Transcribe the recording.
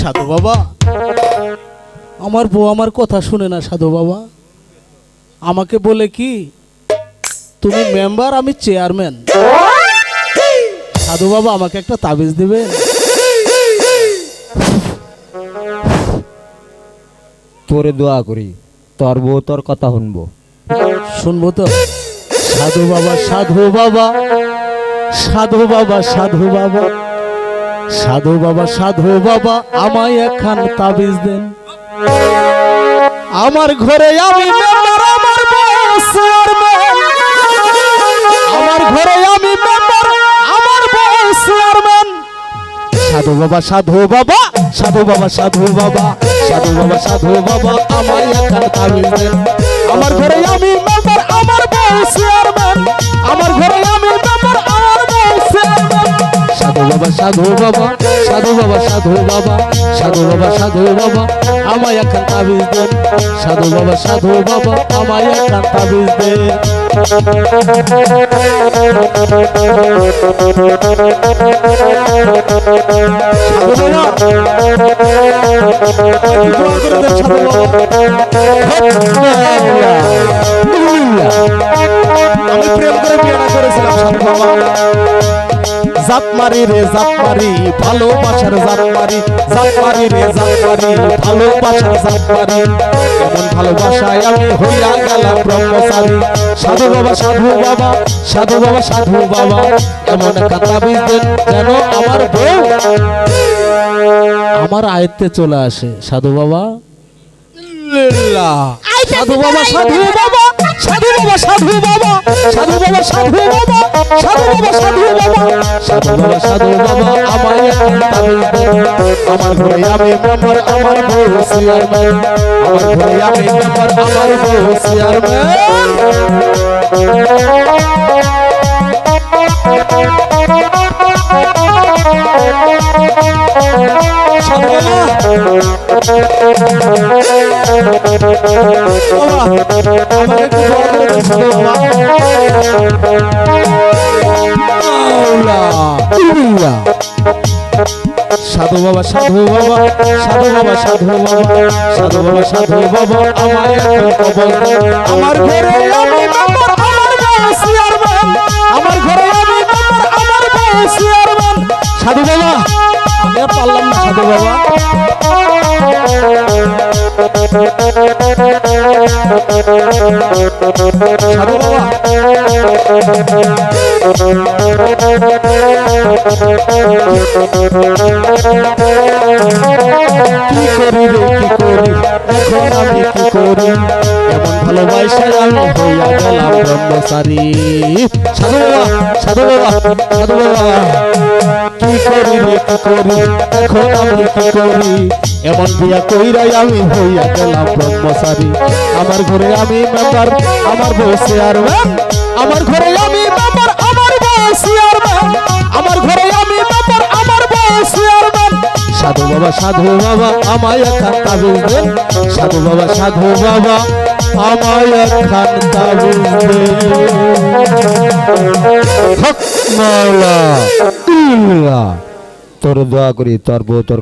সাধু বাবা। আমার বউ আমার কথা শুনে না সাধু বাবা। আমাকে বলে কি তুমি মেম্বার আমি চেয়ারম্যান সাধু বাবা আমাকে একটা তাবিজ দেবে। তোরে দোয়া করি তোর বউ তোর কথা শুনব। শুনব তো? সাধু বাবা সাধু বাবা। সাধু বাবা সাধু বাবা। সাধু বাবা সাধু বাবা, আমায় একখান তাবিজ দেন। আমার ঘরে আমি আমার ঘরে আমি আমার সাধু বাবা সাধু বাবা সাধু বাবা সাধু বাবা সাধু বাবা সাধু বাবা, আমায় একখান তাবিজ দেন। বাবা, সাধু বাবা সাধু বাবা সাধু বাবা সাধু বাবা সাধু বাবা, আমায় একখান তাবিজ দেন সাধু বাবা সাধু বাবা, আমায় একখান তাবিজ দেন আমি প্রেম করে বিয়েটা করেছিলাম, সাধু বাবা। জাত মারি রে জাত মারি ভালোবাসার জাত মারি জাত মারি রে জাত মারি ভালোবাসার জাত মারি। এমন ভালোবাসায় আমি হইয়া গেলাম ব্রহ্মচারী। সাধু বাবা সাধু বাবা সাধু বাবা সাধু বাবা এমন তাবিজ দেন যেন আমার বউ আমার আয়ত্তে চলে আসে। সাধু বাবা সাধু বাবা সাধু বাবা সাধু বাবা সাধু বাবা সাধু বাবা সাধু বাবা। সাধু বাবা সাধু বাবা। সাধু বাবা সাধু বাবা আমায় তাবি আমার ঘরে আমি ব্যাপার আমার বউ সিয়ার ম্যান আমার ঘরে আমি ব্যাপার আমার বউ সিয়ার ম্যান সাধু বাবা। সাধু বাবা সাধু বাবা সাধু বাবা সাধু বাবা সাধু বাবা সাধু বাবা, আমার দেন। আমার ঘরে আমি আমার আমার ঘরে আমি আমার সাধু বাবা, আমি পারলাম না সাধু বাবা। সাধু বাবা। কি করি রে, কি করি এখন আমি কি করি এমন ভালোবাসায় আমি হইয়া গেলাম ব্রহ্মচারী। সাধু বাবা সাধু বাবা সাধু বাবা। কি করি রে, কি করি এখন আমি কি করি এমন বিয়া কইরাই আমি হইয়া গেলাম ব্রহ্মচারী। আমার ঘরে আমি মেম্বার আমার বউ চেয়ারম্যান আমার ঘরে আমি মেম্বার আমার বউ চেয়ারম্যান আমার ঘরে আমি মেম্বার আমার বউ চেয়ারম্যান সাধু বাবা সাধু বাবা, আমায় একখান তাবিজ। দেন সাধু বাবা সাধু বাবা, আমায় একখান তাবিজ। দেন। তোরে দোয়া করি, তোর বউ তোর